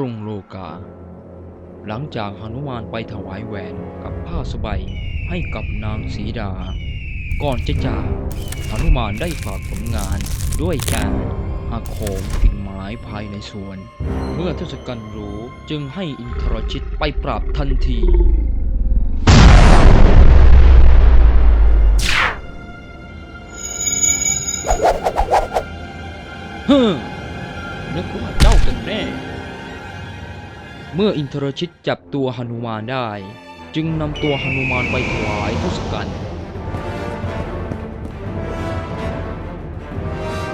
กรุงโลกา หลังจากหนุมานไปถวายแหวนกับผ้าสบายให้กับนางสีดา ก่อนจะจากหนุมานได้ฝากผลงานด้วยการอาโคมกิ่งไม้ภายในสวน เมื่อทศกัณฐ์รู้จึงให้อินทรชิตไปปราบทันทีฮึนึกว่าเจ้ากันแน่ เมื่ออินทรชิตจับตัวหนุมานได้ จึงนำตัวหนุมานไปถวายทศกัณฐ์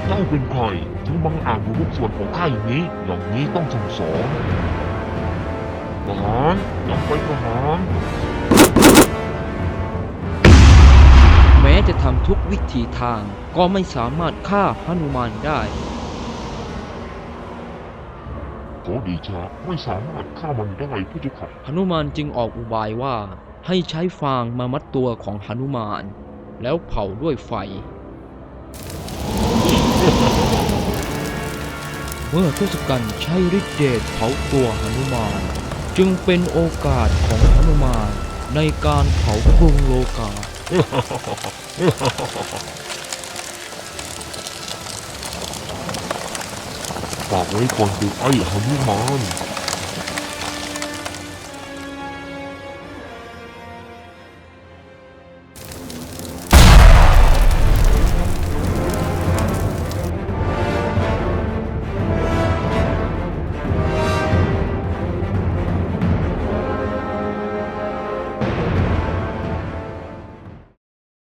เจ้าเป็นใครถึงบังอาจบุกรุกส่วนของข้าอย่างนี้อย่างนี้ต้องสั่งสอนประหารยังไปประหารแม้จะทำทุกวิถีทางก็ไม่สามารถฆ่าหนุมานได้ ขอดีชาไม่สามารถฆ่ามันได้ผู้เจ้าค่ะหนุมานจึงออกอุบายว่าให้ใช้ฟางมามัดตัวของหนุมาน แล้วเผาด้วยไฟ เมื่อทศกัณฐ์ใช้ฤทธิเดชเผาตัวหนุมาน จึงเป็นโอกาสของหนุมานในการเผากรุงโลกา ฝากไว้ก่อนคือไอ้หนุมาน